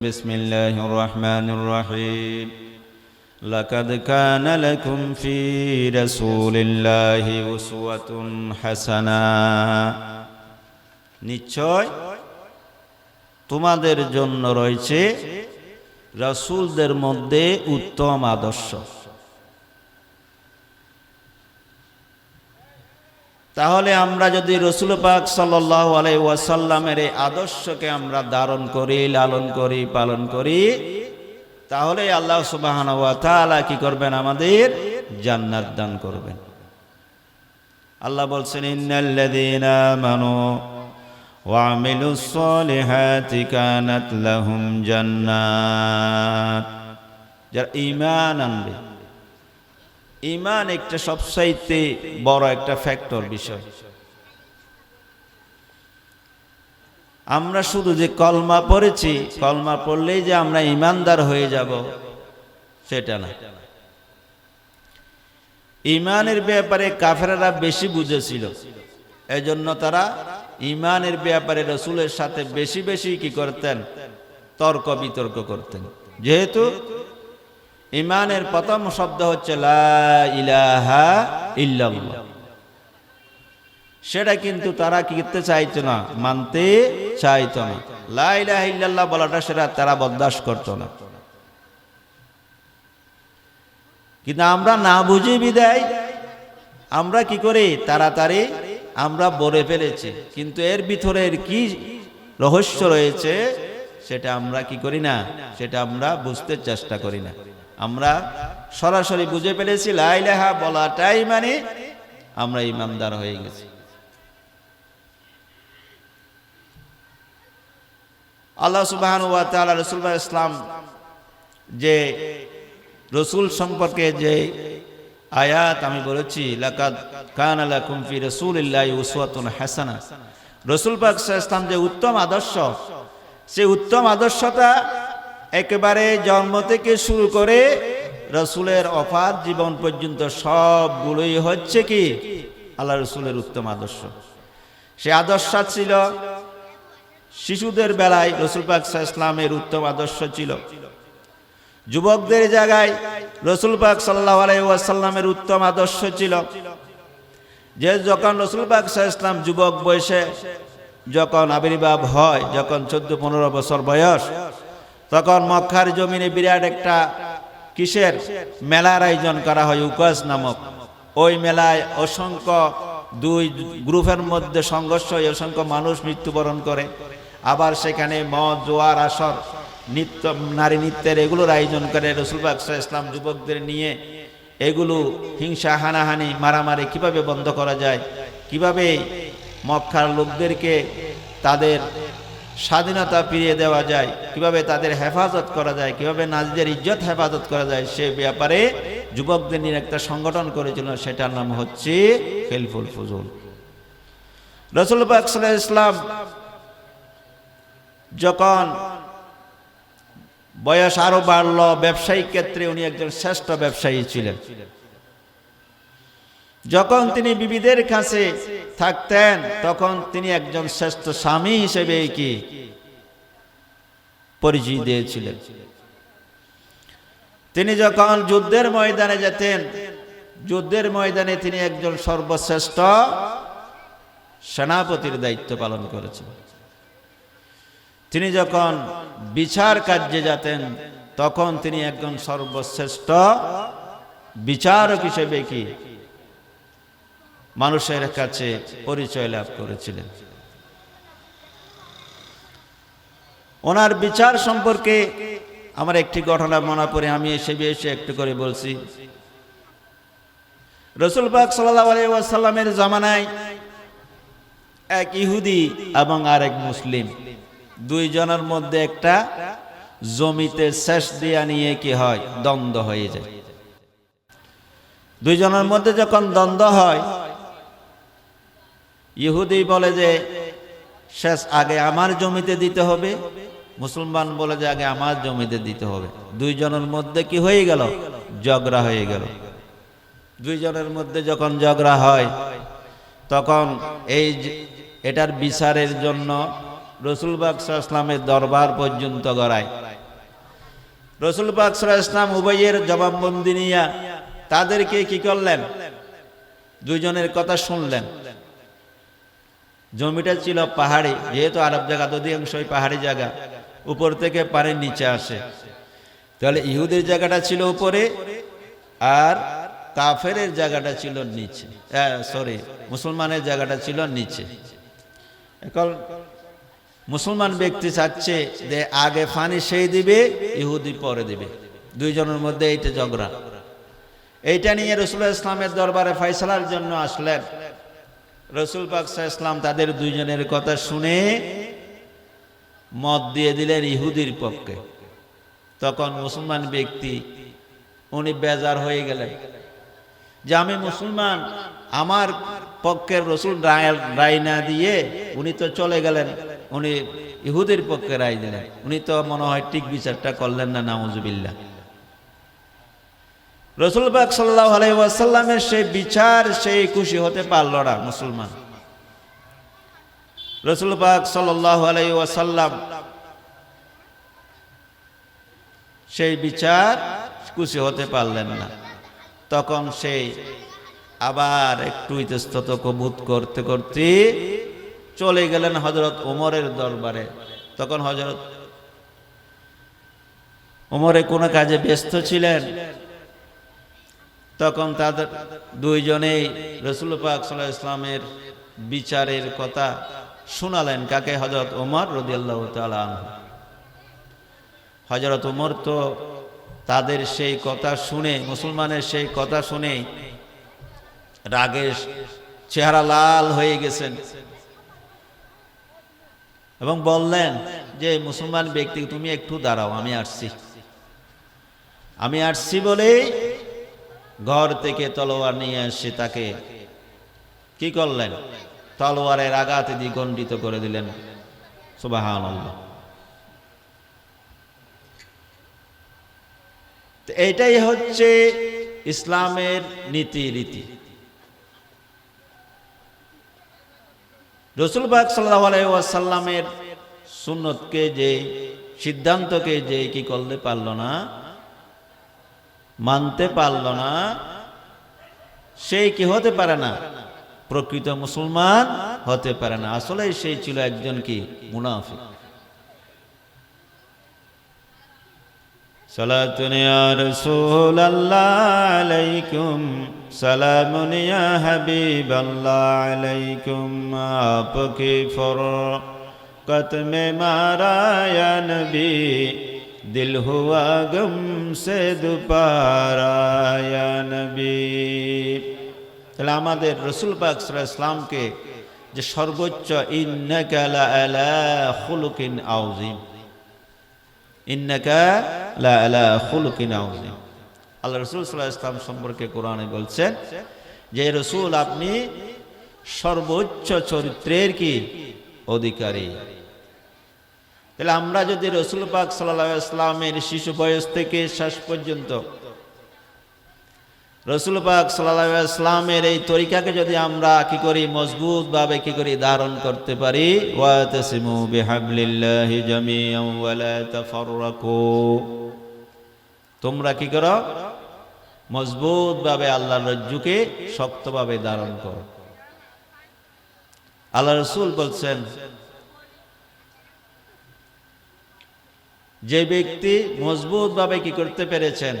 بسم الله الرحمن الرحيم لقد كان لكم في رسول الله أسوة حسنة নিশ্চয় তোমাদের জন্য রয়েছে রাসূলদের মধ্যে উত্তম আদর্শ তাহলে আমরা যদি রসুল পাক সাল্লাহ আলাই ওয়াসাল্লামের এই আদর্শকে আমরা ধারণ করি, লালন করি, পালন করি, তাহলে আল্লাহ সুবাহান কি করবেন? আমাদের জান্নাত দান করবেন। আল্লাহ বলছেন, ইন্নাল্লাযীনা আমানু ওয়া আমিলুস সলিহাতি কানাত লাহুম জান্নাত। যারা ঈমান আনবে ইমান একটা সবচাইতে বড় একটা ফ্যাক্টর বিষয়। আমরা শুধু যে কলমা পড়েছি, কলমা পড়লেই যে আমরা ইমানদার হয়ে যাব, সেটা না। ইমানের ব্যাপারে কাফেরারা বেশি বুঝেছিল। এজন্য তারা ইমানের ব্যাপারে রসুলের সাথে বেশি বেশি কি করতেন? তর্ক বিতর্ক করতেন। যেহেতু ইমানের প্রথম শব্দ হচ্ছে ইলাহা সেটা কিন্তু তারা কি করতে চাইতো না, মানতে চাইতো না। লা ইলাহা ইল্লাল্লাহ বলাটা সেটা তারা বরদাস্ত করতো না। কিন্তু আমরা না বুঝি বিদায়, আমরা কি করি তাড়াতাড়ি? আমরা বলে ফেলেছি। কিন্তু এর ভিতরে এর কি রহস্য রয়েছে, সেটা আমরা কি করি না, সেটা আমরা বুঝতে চেষ্টা করি না। আমরা সরাসরি বুঝে ফেলেছি লাইলেহা বলাটাই মানে আমরা ইমানদার হয়ে গেছি। আল্লাহ সুবাহান ওয়া তাআলা রসুল ইসলাম যে রসুল সম্পর্কে যে আয়াত আমি বলেছি কান লাকুম ফি রাসূলিল্লাহি উসওয়াতুন হাসানা রসুল পাক ইসলাম যে উত্তম আদর্শ, সে উত্তম আদর্শটা একেবারে জন্ম থেকে শুরু করে রসুলের অফার জীবন পর্যন্ত সবগুলোই হচ্ছে কি? আল্লাহ রসুলের উত্তম আদর্শ। সে আদর্শ ছিল, শিশুদের বেলায় রসুল পাক ইসলামের উত্তম আদর্শ ছিল। যুবকদের জায়গায় রসুল পাক সাল্লাহ আলাইসাল্লামের উত্তম আদর্শ ছিল। যে যখন রসুল পাক ইসলাম যুবক বয়সে যখন আবির্ভাব হয়, যখন চোদ্দ পনেরো বছর বয়স তখন মক্কার জমিনে বিরাট একটা কিসের মেলার আয়োজন করা হয়, উকাস নামক। ওই মেলায় অসংখ্য দুই গ্রুপের মধ্যে সংঘর্ষ হয়, অসংখ্য মানুষ মৃত্যুবরণ করে। আবার সেখানে মদ, জোয়ার, আসর, নৃত্য, নারী নৃত্যের এগুলোর আয়োজন করে। রসুলবাগ ইসলাম যুবকদের নিয়ে এগুলো হিংসা, হানাহানি, মারামারি কীভাবে বন্ধ করা যায়? কীভাবে মক্কার লোকদেরকে তাদের স্বাধীনতা ফিরিয়ে দেওয়া যায়। কীভাবে তাদের হেফাজত করা যায়, কীভাবে নারীদের ইজ্জত হেফাজত করা যায়, সে ব্যাপারে যুবকদের নিয়ে একটা সংগঠন করেছিল, সেটার নাম হচ্ছে হেলফুল ফুজুল। রসুল ইসলাম যখন বয়স আরও বাড়ল, ব্যবসায়িক ক্ষেত্রে উনি একজন শ্রেষ্ঠ ব্যবসায়ী ছিলেন। যখন তিনি বিবিদের কাছে থাকতেন, তখন তিনি একজন শ্রেষ্ঠ স্বামী হিসেবে কি পরিচয় দিয়েছিলেন। তিনি যখন যুদ্ধের ময়দানে যেতেন, যুদ্ধের ময়দানে তিনি একজন সর্বশ্রেষ্ঠ সেনাপতির দায়িত্ব পালন করেছেন। তিনি যখন বিচার কার্যে যেতেন, তখন তিনি একজন সর্বশ্রেষ্ঠ বিচারক হিসেবে কি মানুষের কাছে পরিচয় লাভ করেছিলেন। ওনার বিচার সম্পর্কে আমার একটি ঘটনা মনে পড়ে, আমি এসে এসে একটু করে বলছি। রসুল পাক সাল্লামের জামানায় এক ইহুদি এবং আরেক মুসলিম, দুইজনের মধ্যে একটা জমিতে শেষ দিয়া নিয়ে কি হয়, দ্বন্দ্ব হয়ে যায়। দুইজনের মধ্যে যখন দ্বন্দ্ব হয় ইহুদি বলে যে, শেষ, আগে আমার জমিতে দিতে হবে। মুসলমান বলে যে, আগে আমার জমিতে দিতে হবে। দুইজনের মধ্যে কি হয়ে গেল? ঝগড়া হয়ে গেল। দুইজনের মধ্যে যখন ঝগড়া হয়, তখন এই এটার বিচারের জন্য রসুল বাকসামের দরবার পর্যন্ত গড়ায়। রসুল পাক ইসলাম উভয়ের জবাববন্দি নিয়া তাদেরকে কি করলেন? দুইজনের কথা শুনলেন। জমিটা ছিল পাহাড়ি, যেহেতু আরব জায়গা, অধিকাংশই পাহাড়ি জায়গা। উপর থেকে পানির নিচে আসে। তাহলে ইহুদের জায়গাটা ছিল উপরে আর কাফেরের জায়গাটা ছিল নিচে। সরি মুসলমানের জায়গাটা ছিল নিচে। এখন মুসলমান ব্যক্তি চাচ্ছে যে আগে ফানি সেই দিবে, ইহুদি পরে দিবে। দুইজনের মধ্যে এইটা ঝগড়া। এইটা নিয়ে রসুল ইসলামের দরবারে ফয়সালার জন্য আসলেন। রসুল পাকসা ইসলাম তাদের দুইজনের কথা শুনে মত দিয়ে দিলেন ইহুদির পক্ষে। তখন মুসলমান ব্যক্তি, উনি বেজার হয়ে গেলেন। যে আমি মুসলমান, আমার পক্ষের রসুল রায় না দিয়ে উনি তো চলে গেলেন, উনি ইহুদের পক্ষে রায় দিলেন। উনি তো মনে হয় ঠিক বিচারটা করলেন না নামুজুবিল্লা রসুলবাগ সাল্লাহ আলাইসাল্লামের সেই বিচার, সেই খুশি হতে পারল না মুসলমান। রসুলবাগ সাল্লাহ আলাই ওয়াসাল্লাম সেই বিচার খুশি হতে পারলেন না। তখন সেই আবার একটু ইতস্তত কবুত করতে করতে চলে গেলেন হজরত ওমরের দরবারে। তখন হজরত ওমরে কোনো কাজে ব্যস্ত ছিলেন। তখন তাদের দুইজনেই রসুল পাক সাল্লাহ ইসলামের বিচারের কথা শোনালেন। কাকে? হজরত ওমর রদিয়াল্লাহ তালান হজরত ওমর তো তাদের সেই কথা শুনে, মুসলমানের সেই কথা শুনে রাগের চেহারা লাল হয়ে গেছেন এবং বললেন যে, মুসলমান ব্যক্তি, তুমি একটু দাঁড়াও, আমি আসছি। আমি আসছি বলে ঘর থেকে তলোয়ার নিয়ে এসে তাকে কি করলেন? তলোয়ারের আঘাতে দ্বিগণ্ডিত করে দিলেন। এইটাই হচ্ছে ইসলামের নীতি রীতি রসুলবাগ সাল্লাহ আলাইসাল্লামের সুন্নতকে যে সিদ্ধান্তকে যে কি করতে পারল না মানতে পারল না, সেই কি হতে পারে না? প্রকৃত মুসলমান হতে পারে না। আসলে সেই ছিল একজন কি? মুনাফিক। আলাইকুম আপকে ফরকত মে মারা ইয়া হুয়া গম সে দুপারায়া নবী। তাহলে আমাদের রসুল পাক ইসলামকে যে সর্বোচ্চ, ইন্নাকা লা আলা খুলুকিন আউজিম ইন্নাকা লা আলা খুলুকিন আউজিম আল্লাহ রসুল সাল্লাহ ইসলাম সম্পর্কে কোরআনে বলছেন যে রসুল, আপনি সর্বোচ্চ চরিত্রের কি? অধিকারী। তাহলে আমরা যদি রসুল পাক সাল্লাহ ইসলামের শিশু বয়স থেকে শেষ পর্যন্ত রসুল পাক সাল্লাহ ইসলামের এই তরিকাকে যদি আমরা কি করি মজবুত ভাবে কি করি ধারণ করতে পারি তোমরা কি করো? মজবুত ভাবে আল্লাহর রজ্জুকে শক্তভাবে ধারণ করো। আল্লাহ রসুল বলছেন যে ব্যক্তি মজবুত ভাবে কি করতে পেরেছেন?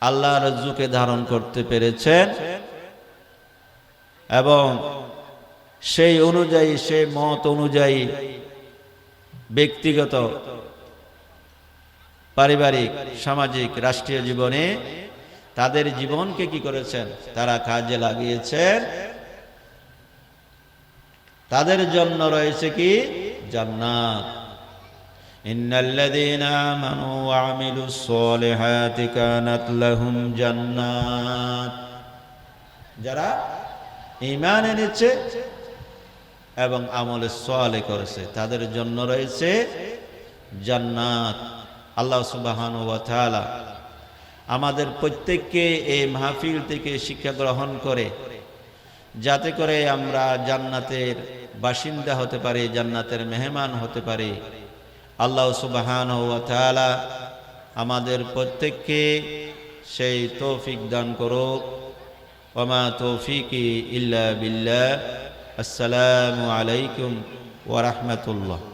আল্লাহ রজ্জুকে ধারণ করতে পেরেছেন। এবং সেই অনুযায়ী সেই মত অনুযায়ী ব্যক্তিগত, পারিবারিক, সামাজিক, রাষ্ট্রীয় জীবনে তাদের জীবনকে কি করেছেন? তারা কাজে লাগিয়েছেন। তাদের জন্য রয়েছে কি? জান্নাত। إن الذين آمنوا وعملوا الصالحات كانت لهم جنات যারা ইমান এনেছে এবং আমলে সোয়ালে করেছে তাদের জন্য রয়েছে জান্নাত আল্লাহ সুবাহান আমাদের প্রত্যেককে এই মাহফিল থেকে শিক্ষা গ্রহণ করে যাতে করে আমরা জান্নাতের বাসিন্দা হতে পারি জান্নাতের মেহমান হতে পারি আল্লাহ সুবাহান আমাদের প্রত্যেককে সেই তৌফিক দান করুক। ওমা তৌফিকি ইল্লা বিল্লা আসসালামু আলাইকুম ওরহমতুল্লাহ